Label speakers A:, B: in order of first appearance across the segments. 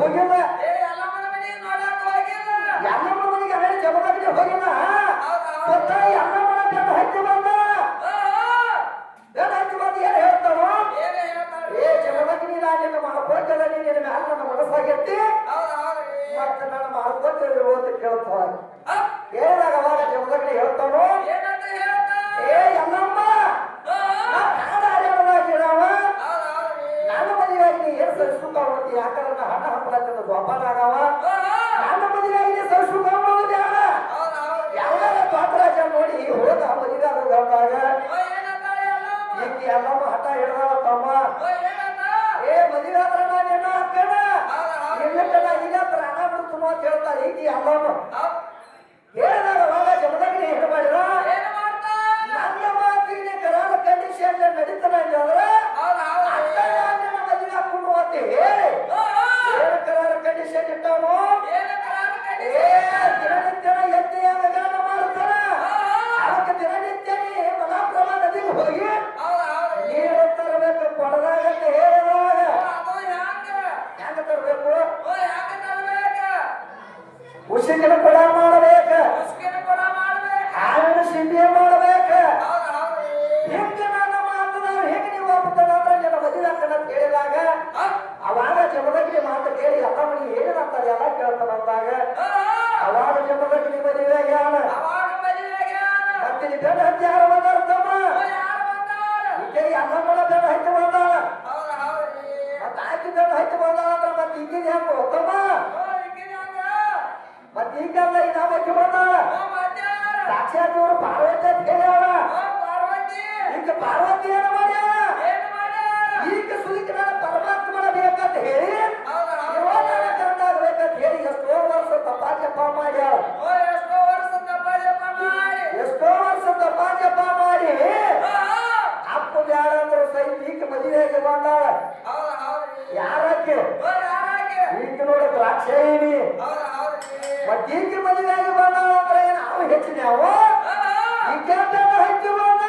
A: ಹೋಗಿಲ್ಲ ಯಾರು ಬಂದಾರ ತಮ್ಮ? ಈಕೆಗೆ ಅಣ್ಣಮ್ಮಳ ದಡ ಹತ್ತಿ ಬಂದಾಳ. ಮತ್ತೆ ಆಕಿ ದಡ ಹತ್ತಿ ಬಂದಾಳ ಅಂದ್ರೆ ಮತ್ತೆ ಈಗಿನ ಹೆಂಗು ತಮ್ಮ? ಮತ್ತೆ ಈಗಲ್ಲ ಈ ನಾವು
B: ಹತ್ತಿ ಬಂದಾಳ
A: ಸಾಕ್ಷಾತ್ ಇವರು ಪಾರ್ವತಿ ಅಂತ ಹೇಳ್ಯಾಳ ಈಗ ಪಾರ್ವತಿ ಏನು ಮಾಡ್ಯಾಳ? ಈಗ ಸುಲಿಕನ ಪರಮಾತ್ಮನ ಬೇಕಂತ ಹೇಳಿ ಬೇಕಂತ ಹೇಳಿ ಎಷ್ಟೋ ವರ್ಷ ತಪಾಸೆ ಮಾಡ್ಯಾಳ. ಬಂದಾಳ
B: ಯಾರಾಕಿ
A: ಈಕೆ ನೋಡ
B: ದ್ರಾಕ್ಷೇಣಿ
A: ಮತ್ತೆ ಈಕೆ ಮದುವೆಯಾಗಿ ಬಂದಾಳ ಅಂದ್ರೆ ನಾವು ಹೆಚ್ಚಿನ ನಾವು ಹೆಚ್ಚಿ ಬಂದ?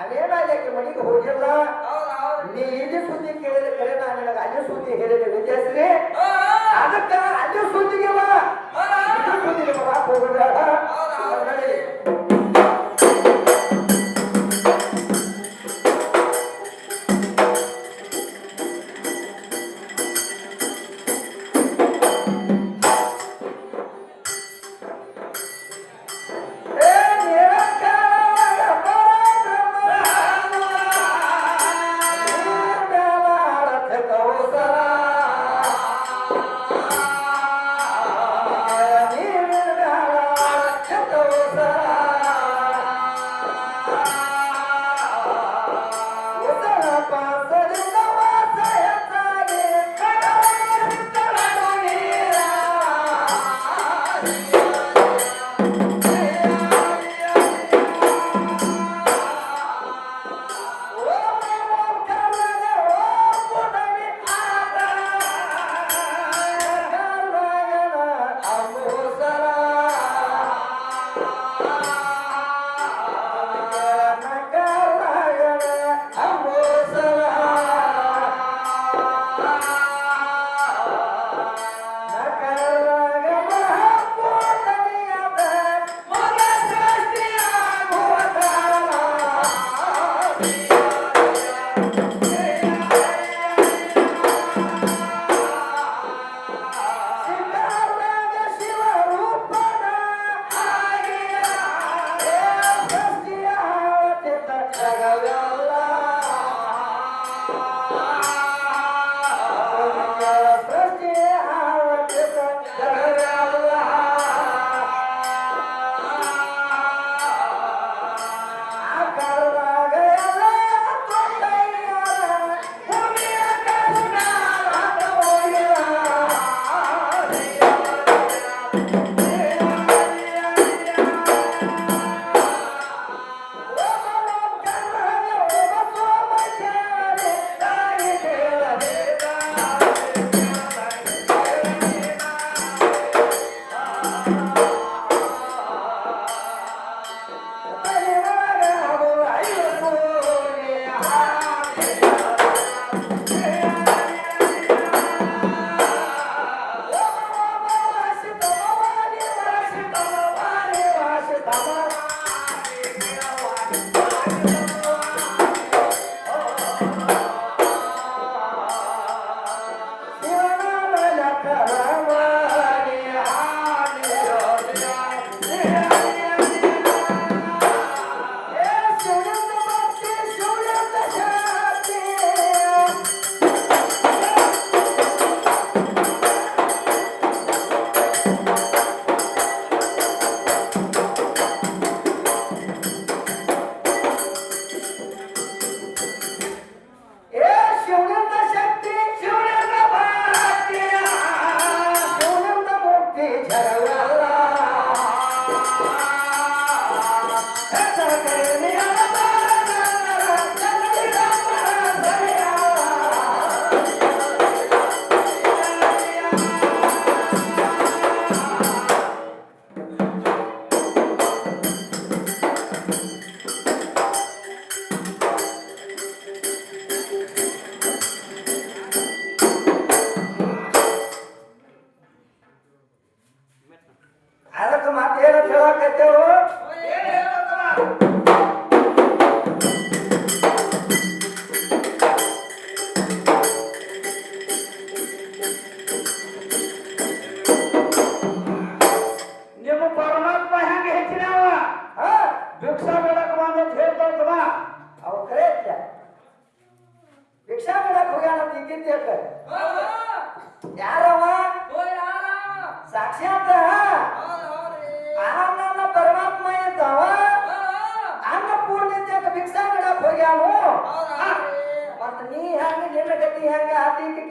A: ಅದೇನಾಗಕ್ಕೆ ಮನೆಗೆ ಹೋಗಿಲ್ಲ? ನೀ ಇಲ್ಲಿ ಸುದ್ದಿ ಕೇಳಿದ ಕರೆ ನಾನು ನಿನಗೆ ಅಲ್ಲಿ ಸುದ್ದಿ ಹೇಳಿದ
B: ವಿದ್ಯಾಸ್ರಿ
A: ಅದಕ್ಕ ಅಲ್ಲಿ ಸುದ್ದಿಗೆ ಬಾ. ಸುದ್ದಿಗೆ ಹೋಗಬೇಡ.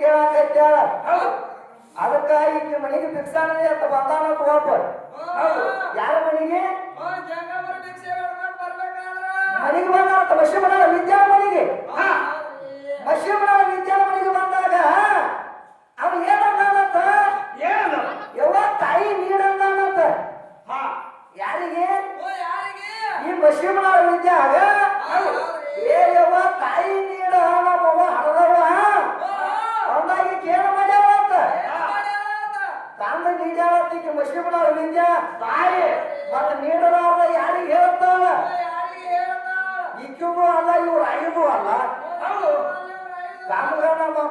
B: ಕೇಳಾಕತ್ಯಾಳ ಅದಕ್ಕ ಈಕೆ ಮನೆಗೆ ಭಿಕ್ಷಾಣದೆ ಅಂತ ಬಂದಾನ
C: ತಗೋಪ
B: ಯಾರ ಮನೆಗೆ?
C: ಮನೆಗೆ ಬಂದಾರ ತಮಸ್ಯ ಮಾಡಲ್ಲ ವಿದ್ಯಾ
B: ಮನೆಗೆ? ಮಸ್ಯ ಮಾಡಲ್ಲ ವಿದ್ಯಾ ಮನೆಗೆ ಬಂದಾಗ ಅವ್ನು ಏನಂದಾನಂತ
A: ಏನು?
B: ಯಾವ ತಾಯಿ
A: ನೀಡಂತಾನಂತ
B: ಯಾರಿಗೆ? ಈ ಮಸ್ಯ ಮಾಡಲ್ಲ ವಿದ್ಯಾ ಆಗ?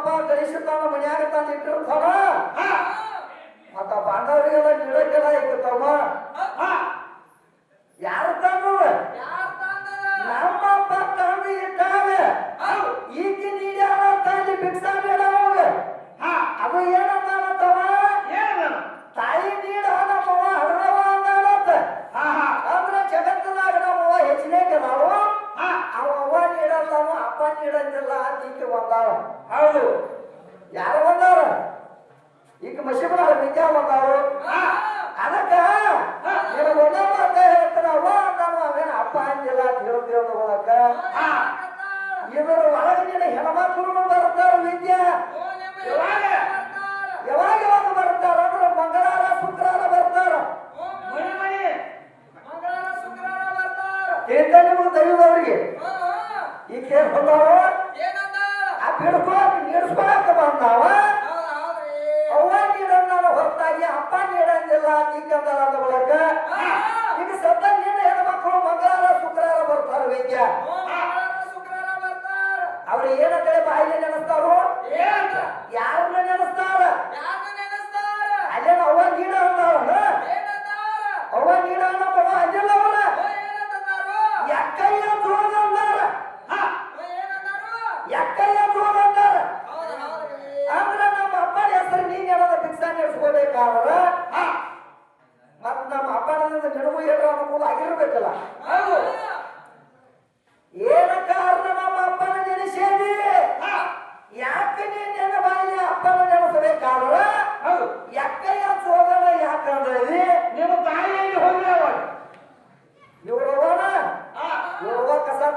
B: ಅಪ್ಪ ಗಳಿಸುತ್ತಾಳ ಮನ್ಯಾಗ
A: ತಾನಿಟ್ಟು
B: ಮತ್ತ ಬಾಂಧವರಿಗೆಲ್ಲ
A: ಗಿಡಕ್ಕೆಲ್ಲ ಇಟ್ಟಿರ್ತಾವ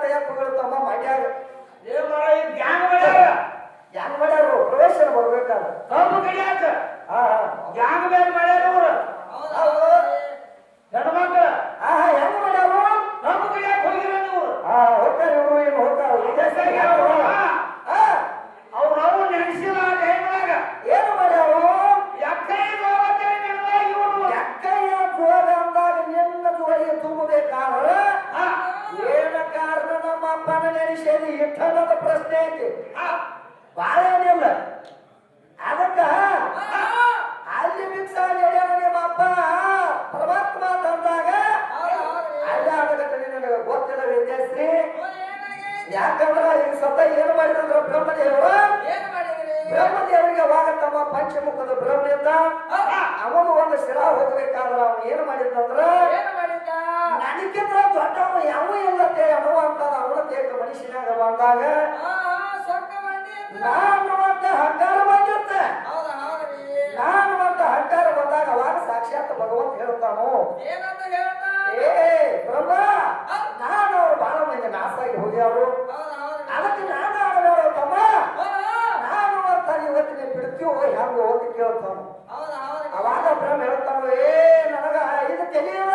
A: ತಯಪ್ಪಗಳು ತಮ್ಮ ಮಾಡ್ಯಾರ
B: ಜ್ಞಾನ ಮಾಡ್ಯಾರ ಪ್ರವೇಶನ ಬರ್ಬೇಕಾದ್ರೆ
A: ಕಬ್ಬು ಮಾಡ್ಯಾರ ನಡೆಸೇನಿ ಇಟ್ಟನ್ನೋದ
B: ಪ್ರಶ್ನೆ ಐತಿ. ಬಾಳ ಏನಿಲ್ಲ ಅದಕ್ಕ ಅಲ್ಲಿ
A: ಮಿಕ್ಸ್
B: ಆಗಿ ಹೇಳ್ಯಾರ ನಿಮ್ಮ ಅಪ್ಪ ಪರಮಾತ್ಮ
A: ತಂದಾಗ
B: ಅಲ್ಲಿ ಆಗತ್ತೆ ನನಗೆ
C: ಗೊತ್ತಿಲ್ಲ ವಿದ್ಯಾಶ್ರೀ
A: ಯಾಕಂದ್ರ ಈಗ ಸತ ಏನು ಮಾಡಿದ್ರು ಬ್ರಹ್ಮದೇವರು? ಬ್ರಹ್ಮದೇವರಿಗೆ ಅವಾಗ ತಮ್ಮ ಪಂಚಮುಖದ ಬ್ರಹ್ಮದಿಂದ ಅವನು ಒಂದು ಶಿಲಾ ಹೋಗ್ಬೇಕಾದ್ರ ಅವನು ಏನು ಮಾಡಿದಂದ್ರೆ ನನಗಿಂತ ದೊಡ್ಡವ ಯಾವ ಇಲ್ಲತ್ತೆ ಅಂತ ಅವನ ದೇಹ ಮನುಷ್ಯನಾಗ ಬಂದಾಗ
B: ಅಂತ.
A: ನಾನು ಅಂತ ಹಂಗಾರ
B: ಬಂದಿರ್ತೆ
A: ನಾನು ಅಂತ ಹಂಗಾರ ಬಂದಾಗ ಅವಾಗ ಸಾಕ್ಷಾತ್ ಭಗವಂತ ಹೇಳ್ತಾನು. ಏ ಬ್ರಹ್ಮ ನಾನು ಅವ್ರು ಬಹಳ ಮಂದಿ ನಾಸಾಗಿ ಹೋಗ್ಯಾರು ಅದಕ್ಕೆ ನಾನು ಆಡಬೇಡ ತಮ್ಮ? ನಾನು ಅಂತ ಇವತ್ತಿನ ನೀವು ಬಿಡ್ತೀವೋ ಹೆಂಗ ಹೋಗಿ ಕೇಳ್ತಾನು. ಅವಾಗ ಬ್ರಹ್ಮ ಹೇಳ್ತಾನು ಏ ನನಗ ಇದು ನನಗಿಂತ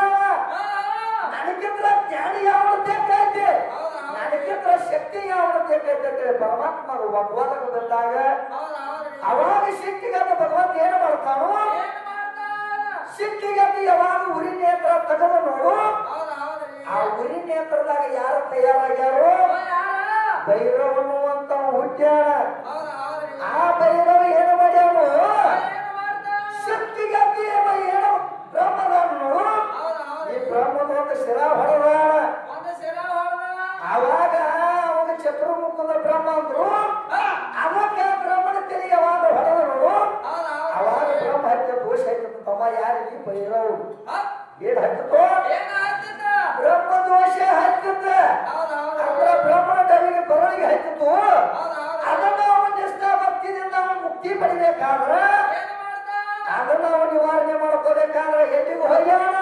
A: ಜ್ಞಾನಿ ಯಾವ ಬೇಕೈತಿ
B: ಹೌದಾ
A: ನನಗಿಂತ ಶಕ್ತಿ ಯಾವ ಬೇಕೈತಿ ಅಂತೇಳಿ ಪರಮಾತ್ಮ ಒಬ್ಬವಾಗ ಬಂದಾಗ ಅವಾಗ ಶಕ್ತಿಗಂತ ಭಗವಂತ ಏನು ಮಾಡ್ತಾನು? ಶಕ್ತಿಗಂತ ಯಾವಾಗ ಉರಿ ನೇತ್ರ ತೆಗೆದು ನೋಡು. ಆ ಉರಿ ನೇತ್ರದಾಗ ಯಾರು ತಯಾರಾಗ್ಯಾರೋ? ಭೈರವನು ಅಂತ ಹುಟ್ಟ್ಯಾನ. ಆ ಭೈರವ ಏನು ಮಾಡ್ಯಾನು? ಶಕ್ತಿಗಂತ ಏನ್ ಬ್ರಹ್ಮದಾನ ನೋಡು. ಈ ಬ್ರಹ್ಮದ ಒಂದು ಶಿರಾ ಹೊಡೆದಾನ ಭೈರವ್ ಏನ್ ಬ್ರಹ್ಮ ದೋಷ
B: ಹೌದ್ರಿ
A: ಅಂದ್ರೆ ಬ್ರಹ್ಮನ ಡವಿಗೆ ಬರಳಿಗೆ ಹತ್ತಿತ್ತು ಅದನ್ನ ಅವನ ನಿಷ್ಠ ಭಕ್ತಿದಿಂದ ಅವನು ಮುಕ್ತಿ ಪಡಿಬೇಕಾದ್ರ ಅದನ್ನ ಅವನು ನಿವಾರಣೆ ಮಾಡ್ಕೋಬೇಕಾದ್ರೆ ಎಲ್ಲಿಗೂ ಹೋಗ್ಯಾನ?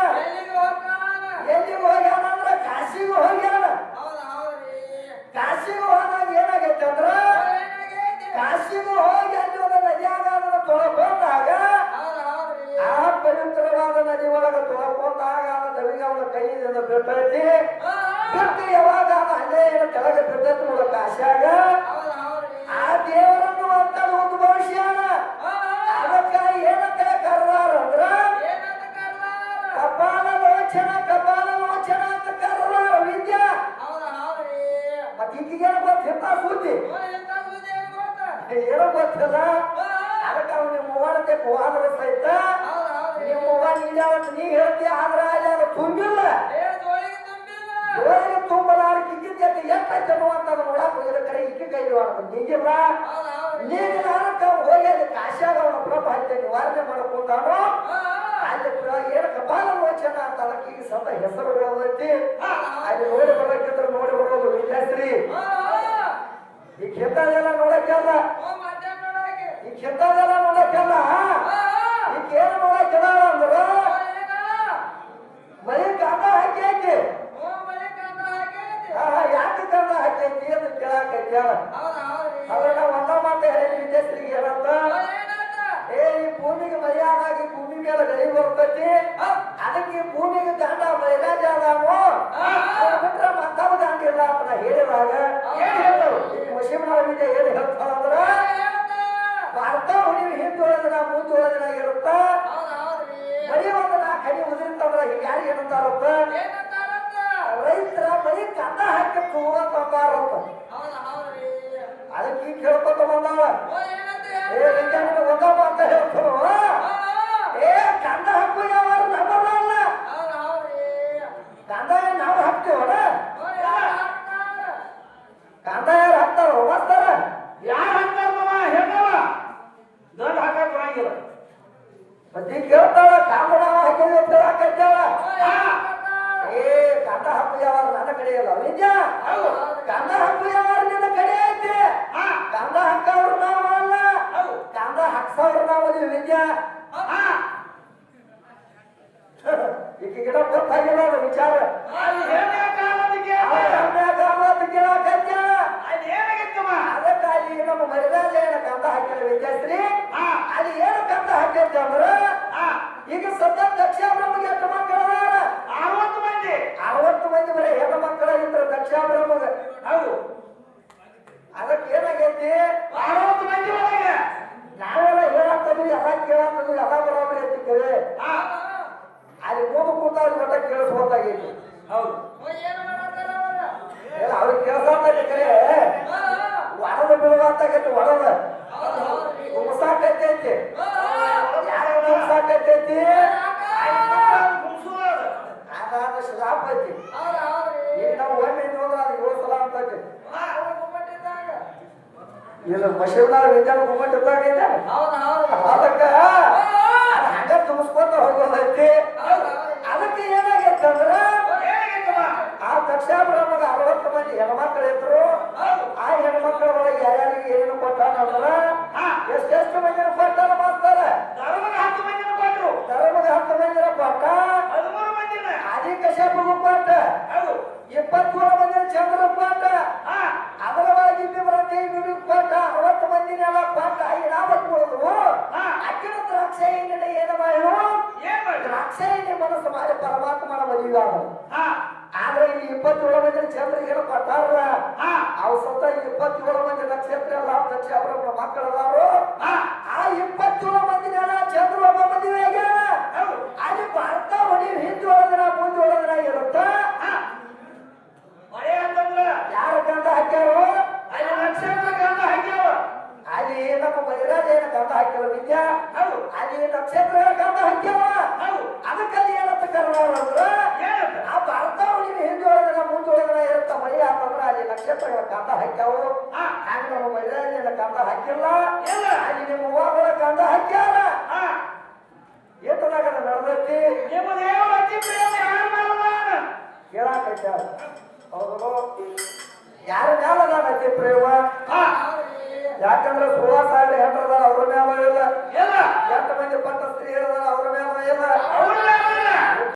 A: ಆ, ಬಿಟ್ಟು ಯಾವಾಗ ಅಲ್ಲೇ ಏನು ಕೆಳಗೆ ಬಿದ್ದೈತಿ ನೋಡಕ್
B: ಹೌದಾ
A: ಆ ದೇವರನ್ನು ಅಂತ ಒಂದು
B: ಭವಿಷ್ಯ
A: ಅದಕ್ಕ ಏನಂತ ಕರ್ದಾರ ಅಂದ್ರ? ಕಪಾಲ ಲೋಚನ ಕಪಾಲ ಲೋಚನ ಅಂತ ಕರ್ದಾರ ವಿದ್ಯಾ.
B: ಹೌದಾ ಹೌದ್ರಿ
A: ಮತ್ ಈಗೇನು ಗೊತ್ತಿರ್ತ ಸುದ್ದಿ
B: ಓ, ಎಂತ ಸುದ್ದಿ ಏನ್ ಗೊತ್ತಾ?
A: ಗೊತ್ತಿಲ್ಲ ಅದಕ್ಕ ಅವ್ನು ನಿಮ್ಮ ಮೂವನತೆ ಹೋದ್ರ ಸಹಿತ ನಿಮ್ಮ ಮೂವ ನೀಡ್ಯಾವತ್ ನೀ ಹೇಳ್ತಿ ಆದ್ರ ಕೈ ನೀಗಿಲ್ಲ
B: ಹೌದ್ರಿ
A: ನೀಗಿಲಾರಕ್ಕ ಹೋಗಿ ಅಲ್ಲಿ ಕಾಶ್ಯಾಗ ಅವನ ಪ್ರಭು ಹತ್ಯೆ ನಿವಾರಣೆ ಮಾಡ್ಕೊಂಡಾನು ಅಲ್ಲಿ ಪ್ರ- ಏನು ಕಪಾಲ ಅಂತ ಅದಕ್ಕೆ ಈಗ ಸತ ಹೆಸರು
B: ಹೌದಾ
A: ಅಲ್ಲಿ ನೋಡಿ ಬರಬೇಕಿದ್ರೆ ನೋಡಿ ಬರೋದು
B: ಆ,
A: ಈ ಕೆತ್ತದೆಲ್ಲ ನೋಡಕ್ಕೆಲ್ಲ. ಈ ಕೆತ್ತದೆಲ್ಲ ನೋಡಕ್ಕೆಲ್ಲ ಏನು ನೋಡಕ್ಕೆಲ್ಲ ಅಂದ್ರ
B: ಓ, ಏನ?
A: ಮಳಿ ಕಾಂದ ಹಾಕಿ ಐತಿ
B: ಓ, ಮಳೆ ಕಾಂತ ಹಾಕೈತಿ.
A: ಆ, ಯಾಕೆ ಕಾಂದ ಹಾಕಿ ಐತಿ ಅಂತ ಕೇಳಾಕೈತಿ
B: ಹೌದಾ? ಹೌದ್ರಿ
A: ಅದ್ರ ನಾವು ಒಂದ ಮಾತು ಹೇಳಿ ವಿದ್ಯಾರ್ಥಿಗೆ ಏನಂತ ಏ ಈ ಭೂಮಿಗೆ ಮರ್ಯಾದಾಗಿ ಭೂಮಿ ಮೇಲೆ ಗಳಿ ಬರ್ತೈತಿ. ಅದಕ್ಕೆ ಈ ಭೂಮಿಗೆ ದಂಡ ಮೈರಾಜ ಅದಾನು. ಬಿಟ್ರೆ ಮತ್ತವ ದಂಡ ಇಲ್ಲ ಅಂತ ಹೇಳಿದಾಗ ಮುಸ್ಲಿಮರ ವಿದ್ಯೆ ಏನು ಹೇಳ್ತಾರಂದ್ರ? ಭಾರತ ಹುಡುಗಿ ಹಿಂದುಳಿದಿನ ಮುಂದುಳಿದಿನ ಇರುತ್ತ.
B: ಹೌದಾ ಹೌದ್ರಿ
A: ಬರೀ ಒಂದು ನಾಲ್ಕು ಹನಿ ಉದಿರ್ತಂದ್ರ ಈಗ ಯಾರು ಏನಂತಾರತ್ತ
B: ಏನಂತಾರಂತ?
A: ರೈತರ ಬರೀ ಕನ್ನ ಹಾಕಿ ತೂವಂತ ಅಂತಾರತ್ತ
B: ಹೌದಾ ಹೌದ್ರಿ
A: ಅದಕ್ಕೆ ಈಗ ಕೇಳ್ಕೊತ ಬಂದಾಳ
B: ಓ, ಏನಂತ
A: ಏ ಮಾತ ಹೇಳ್ತಾರ ಏ ಕಂದ ಹಾಕು ಯಾವ ನಮ್ಮಲ್ಲ
B: ಹೌದಾ ಹೌದ್ರಿ
A: ಕಂದ ನಾವು ಹಾಕ್ತೀವಣ? ಕಂದ ಯಾರು ಹಾಕ್ತಾರ
C: ಯಾರು ಹಾಕ್ತಾರಮ್ಮ ಹೇಳವ ದೊಡ್ಡ ಹಾಕಕ್
A: ಅಂತ? ಏ ಕಂದ ನನ್ನ ಕಡೆ ಇಲ್ಲ ವಿದ್ಯಾ
B: ಹೌದು,
A: ಕೇಳಾಕತ್ತಾಳ
C: ಅಲ್ಲಿ ಏನಾಗಿತ್ತಮ್ಮ
A: ಅದಕ್ಕಾಗಿ ನಮ್ಮ ಮರಿದಾಲ ಏನ ಕಂದ ಹಾಕಿಲ್ಲ ವಿದ್ಯಾಶ್ರೀ.
C: ಹಾ.
A: ಅಲ್ಲಿ ಏನು ಕಂದ ಹಾಕೈತಿ ಅಂದ್ರ. ಈಗ ಸದ್ಯ ದಕ್ಷ ಬ್ರಹ್ಮಗೆ ಎಷ್ಟು ಮಕ್ಕಳ
C: ಅರವತ್ತು ಮಂದಿ.
A: ಅರವತ್ತು ಮಂದಿ ಬರೀ ಹೆಣ್ಣು ಮಕ್ಕಳ ಇದ್ರು ದಕ್ಷ ಬ್ರಹ್ಮಗ
C: ಹೌದು
A: ಅದಕ್ಕೆ ಏನಾಗೈತಿ
C: ಅರವತ್ತು ಮಂದಿ ಒಳಗೆ
A: ನಾವೆಲ್ಲ ಹೇಳತ್ತದ್ವಿ ಎಲ್ಲ ಕೇಳತ್ತದ್ವಿ ಎಲ್ಲ ಬರೋಬ್ರಿ ಐತಿ ಕೇಳಿ
C: ಹಾ
A: ಅಲ್ಲಿ ಮೂಗು ಕೂತಾವ್ರಿ ಒಟ್ಟ ಕೇಳಿಸ್ಬೋದಾಗೈತಿ
C: ಹೌದು
B: ಓ, ಏನ್ ಮಾಡತ್ತಾರ ಅವ್ರ?
A: ಏನ ಅವ್ರಿಗೆ ಕೇಳ್ಸಾತೈತಿ ಕರೆ
B: ಆ, ಆ,
A: ಒಡದ ಬೀಳುವಂತಾಗೈತಿ ಒಡದ
B: ಹೌದಾ ಹೌದ್ರಿ?
A: ಕುಮ್ಸಾಕೈತೈತಿ
B: ಆ, ಆ,
A: ಯಾರು ಕುಮ್ಸಾಕೈತೈತಿ
C: ಮುಗಿಸೋದು
A: ಅದಾದ ಶ್ರಾಪ ಐತಿ
B: ಹೌದಾ ಹೌದ್ರಿ?
A: ಈಗ ನಾವು ಒಮ್ಮೆ ಇದ್ವಿ ಅಂದ್ರೆ ಅದು ಏಳು ಸಲ ಅಂತೈತಿ
C: ಹಾ
A: ಇದು ಮಶೀಬ್ನಾಳ ಇದೆ
B: ಹೌದು ಹೌದು.
A: ಅದಕ್ಕ ಅದ್ ಹಂಗ ತುಂಬಿಸ್ಕೊತ ಹೋಗೋದೈತಿ. ಅದಕ್ಕೆ ಏನಾಗೈತಂದ್ರ ಆ ದಕ್ಷಾಬ್ರಹ್ಮಗ ಅರವತ್ತು ಮಂದಿ ಹೆಣ್ಮಕ್ಳು ಇದ್ರು. ಆ ಹೆಣ್ಮಕ್ಳ ಒಳಗೆ ಯಾರ್ಯಾರಿಗೆ ಏನೇನು ಕೊಟ್ಟಾನಂದ್ರ
C: ಹಾ.
A: ಎಷ್ಟೆಷ್ಟು ಮಂದಿನ ಕೊಟ್ಟಾನ ಮಾಸ್ತಾರ?
C: ಧರ್ಮದ ಹತ್ತು ಮಂದಿನ ಕೊಟ್ಟರು
A: ಧರ್ಮದ ಹತ್ತು ಮಂದಿನ ಕೊಟ್ಟ? ಆದಿ ಕಶ್ಯಪಗೂ
C: ಹೌದು.
A: ಇಪ್ಪತ್ತೇಳು ಮಂದಿನ ಚಂದ್ರ
C: ಹಾ.
A: ಅದರ ಒಳಗೆ ಇಬ್ಬಿಬ್ರಂತೆ ಇಬ್ಬಿಬ್ರಿಗೆ ಕೊಟ್ಟ ಅರವತ್ತು ಮಂದಿನೆಲ್ಲ ಇರಾವತ್ತು ಉಳಿದು
C: ಹಾ.
A: ಅಕ್ಕಿನ ದ್ರಾಕ್ಷಾಯಿನ ಏನು ಮಾಡು ದ್ರಾಕ್ಷಾಯಿನಿ ಮನಸ್ಸು ಮಾಡಿ ಪರಮಾತ್ಮನ ಮದುವೆ ಆದ್ರೆ ಈ ಇಪ್ಪತ್ತೇಳು ಮಂದಿ ಚಂದ್ರ ಏನು ಕೊಟ್ಟಾರ
C: ಅವ್ರ
A: ಅವು ಸತ ಇಪ್ಪತ್ತೇಳು ಮಂದಿ ನಕ್ಷತ್ರ ಎಲ್ಲ ದಕ್ಷ ಅವರ ಮಕ್ಕಳದಾರು. ಆ ಇಪ್ಪತ್ತೇಳು ಮಂದಿನೆಲ್ಲ ಚಂದ್ರ ಒಬ್ಬ ಮದುವೆ ಆಗ್ಯಾನ
C: ಹೌದು.
A: ಅಲ್ಲಿ ಭಾರತ ಹೊಡಿ ಹಿಂದೆ ಒಳದಿನ ಮುಂದೆ ಒಳದಿನ ಇರುತ್ತ
C: ಮಳೆ ಅಂತಂದ್ರ?
A: ಯಾರ ಗಂಧ ಹಾಕ್ಯಾರು?
C: ಅಲ್ಲಿ ನಕ್ಷತ್ರ ಗಂಧ ಹಾಕ್ಯಾವ.
A: ಅಲ್ಲಿ ನಮ್ಮ ಬಲಿರಾಜ ಏನ ಗಂಧ ಹಾಕ್ಯಾವ ವಿದ್ಯಾ? ಅಲ್ಲಿ ನಕ್ಷತ್ರ ಗಂಧ ಹಾಕ್ಯಾವ? ಅದಕ್ಕಲ್ಲಿ ಏನಂತ ಕರ್ನಾರಂದ್ರ
C: ಅಂದ್ರ?
A: ಆ ಭಾರತ ಹೊಡಿ ಹಿಂದೆ ಒಳದಿನ ಮುಂದೆ ಒಳದಿನ ಇರುತ್ತ ಮಳೆ ಅಂತಂದ್ರ ಅಲ್ಲಿ ನಕ್ಷತ್ರಗಳ ಗಂಧ ಹಾಕ್ಯಾವು.
C: ಕಂದ
A: ಹಾಕಿಲ್ಲ? ಅಲ್ಲಿ ನಿಮ್ಮ ಅವ್ವಾಗಳ ಕಂದ ಹಾಕ್ಯಾರ?
C: ಎತ್ತದಾಗ
A: ನಡೆದೈತಿ? ನಿಮ್ಮ ದೇವರ ಅತಿ ಪ್ರೇಮ ಯಾರು ಮಾಡಲ್ಲ ಕೇಳಾಕೈತಾರ ಅವರು ಯಾರ ಕಾಲದ ಯಾಕಂದ್ರೆ ಸೋಳ ಸಾವಿರ ಹೆಣ್ಣು